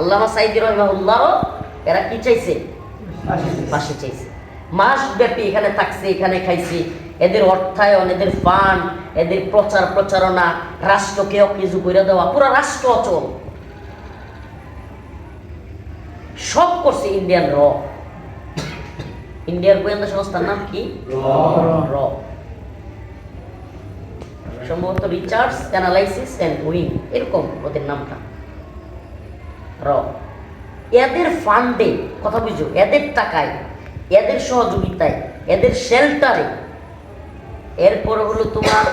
আল্লামা সাইদি রহমাউল্লাহ এরা কি চাইছে? পাশে চাইছে। মাস ব্যাপী এখানে থাকছে এখানে খাইছে। এদের অর্থায়ন এদের ফান্ড এদের প্রচার প্রচারণা রাষ্ট্রকে অকিজু করে দেওয়া পুরো রাষ্ট্র অচল। সব করছে ইন্ডিয়ান র। ইন্ডিয়ার গোয়েন্দা সংস্থার নাম কি? র। সম্ভবত রিচার্জ অ্যানালাইসিস অ্যান্ড উইং এরকম ওদের নামটা। র এদের ফান্ডে কথা বুঝো এদের টাকায়, এদের সহযোগিতায়, এদের শেল্টারে এরপরে হলো তোমার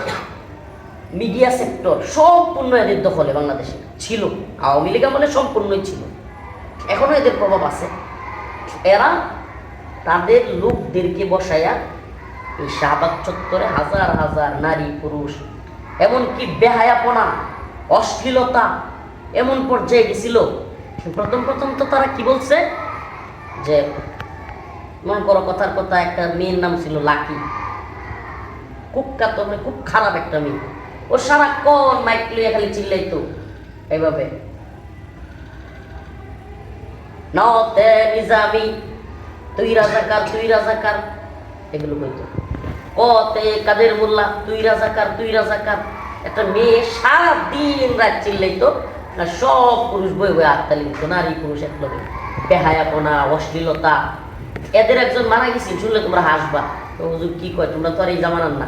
মিডিয়া সেক্টর সম্পূর্ণ এদের দখলে বাংলাদেশে। ছিল। আওয়ামী লীগ আমলে সম্পূর্ণই ছিল। এখনও এদের প্রভাব আছে। এরা তাদের লোকদেরকে বসায়া এই শাহবাগ চত্বরে হাজার হাজার নারী, পুরুষ, এমনকি বেহায়াপনা, অশ্লীলতা, এমন পর্যায়ে গেছিল প্রথম প্রথম তো তারা কি বলছে? যে, মন করো কথার কথা, একটা মেয়ের নাম ছিল লাকি। কাত মানে খুব খারাপ একটা মেয়ে। ও সারাক্ষণ মাইক লইয়া খালি চিল্লাইতো, এইভাবে। নতে নিজামি তুই রাজাকার তুই এগুলো কইতো। কতে কাদের মোল্লা তুই রাজাকার তুই রাজাকার একটা মেয়ে সারা দিন রাত চিল্লাইতো না সব পুরুষ বই বই আত্মালি দিত নারী পুরুষ এক লগে। বেহায়াপনা অশ্লীলতা। এদের একজন মারা গেছেন শুনলে তোমরা হাসবা। তো হুজুর কি কয় তোমরা তো আর এই জামানার না।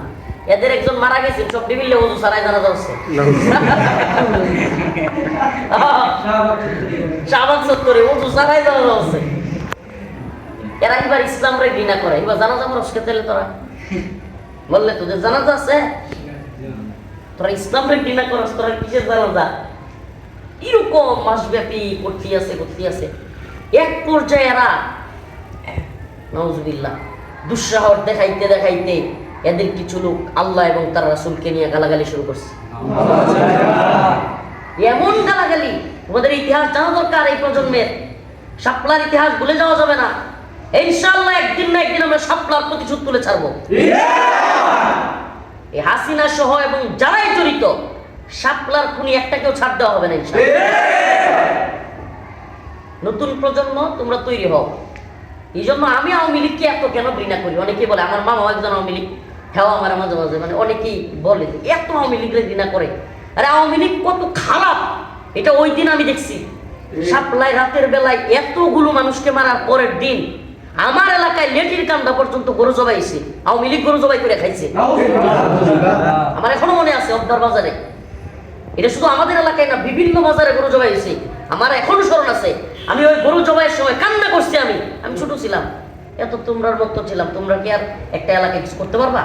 এদের একজন মারা গেছেন সব টেবিলে হুজুর সারাই জানা যাচ্ছে। শাহবাগ সত্তরে হুজুর সারাই জানা যাচ্ছে। এরা এবার ইসলাম রে ঘৃণা করে। এবার জানাজা খরচ খেতে তোরা। বললে তোদের জানাজা আছে তোরা ইসলাম রে ঘৃণা করস তোরা কিসের জানাজা এরকম মাসব্যাপী করতে আছে করতে আছে। এক পর্যায়ে এরা নজবিল্লা দুঃসাহস দেখাইতে দেখাইতে এদের কিছু লোক আল্লাহ এবং তার রাসুলকে নিয়ে গালাগালি শুরু করছে। এমন গালাগালি তোমাদের ইতিহাস জানা দরকার এই প্রজন্মের। সাপলার ইতিহাস ভুলে যাওয়া যাবে না। ইনশাল্লাহ একদিন না একদিন আমরা সাপলার প্রতিশোধ তুলে ছাড়বো। এই হাসিনা সহ এবং যারাই জড়িত সাপলার খুনি একটাকেও ছাড় দেওয়া হবে না নতুন প্রজন্ম তোমরা তৈরি হও। এই জন্য আমি আওয়ামী লীগকে এত কেন ঘৃণা করি? অনেকেই বলে আমার মামা একজন আওয়ামী লীগ। হ্যাঁ আমার মাঝে মাঝে মানে অনেকেই বলে এত আওয়ামী লীগের ঘৃণা করে। আরে আওয়ামী লীগ কত খারাপ! এটা ওই দিন আমি দেখছি। সাপ্লাই রাতের বেলায় এতগুলো মানুষকে মারার পরের দিন আমার এলাকায় লেটির কান্দা পর্যন্ত গরু জবাইছে। আওয়ামী লীগ গরু জবাই করে খাইছে। আমার এখনও মনে আছে অবদার বাজারে। এটা শুধু আমাদের এলাকায় না বিভিন্ন বাজারে গরু জবাই হয়েছে। আমার এখনও স্মরণ আছে। আমি ওই গরু জবাইয়ের সময় কান্না করছি আমি। আমি ছোট ছিলাম। এত তোমরার মতো ছিলাম। তোমরা কি আর একটা এলাকায় কিছু করতে পারবা?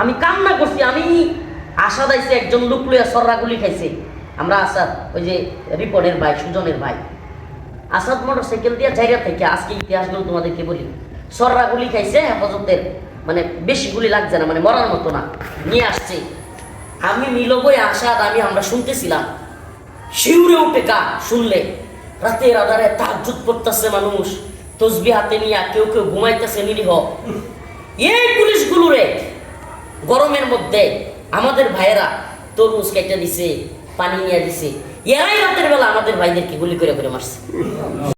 আমি কান্না করছি। আমি আশা দাইছে একজন লোক লইয়া সর্রাগুলি খাইছে। আমরা আসাদ ওই যে রিপনের ভাই সুজনের ভাই। আসাদ মোটর সাইকেল দিয়ে জায়গা থেকে আজকে ইতিহাসগুলো তোমাদেরকে বলি। সর্রা গুলি খাইছে হেফাজতের মানে বেশি গুলি লাগছে না মানে মরার মতো না। নিয়ে আসছে। আমি মিলবই আসাদ আমি আমরা শুনতেছিলাম। শিউরে উঠে কা শুনলে রাতের আধারে তাহাজুত করতেছে মানুষ। তসবি হাতে নিয়ে কেউ কেউ ঘুমাইতেছে নিরীহ। এই পুলিশগুলো রে, গরমের মধ্যে আমাদের ভাইয়েরা তরমুজ কেটে দিছে, পানি নিয়ে দিছে। এরাই রাতের বেলা আমাদের ভাইদেরকে গুলি করে করে মারছে।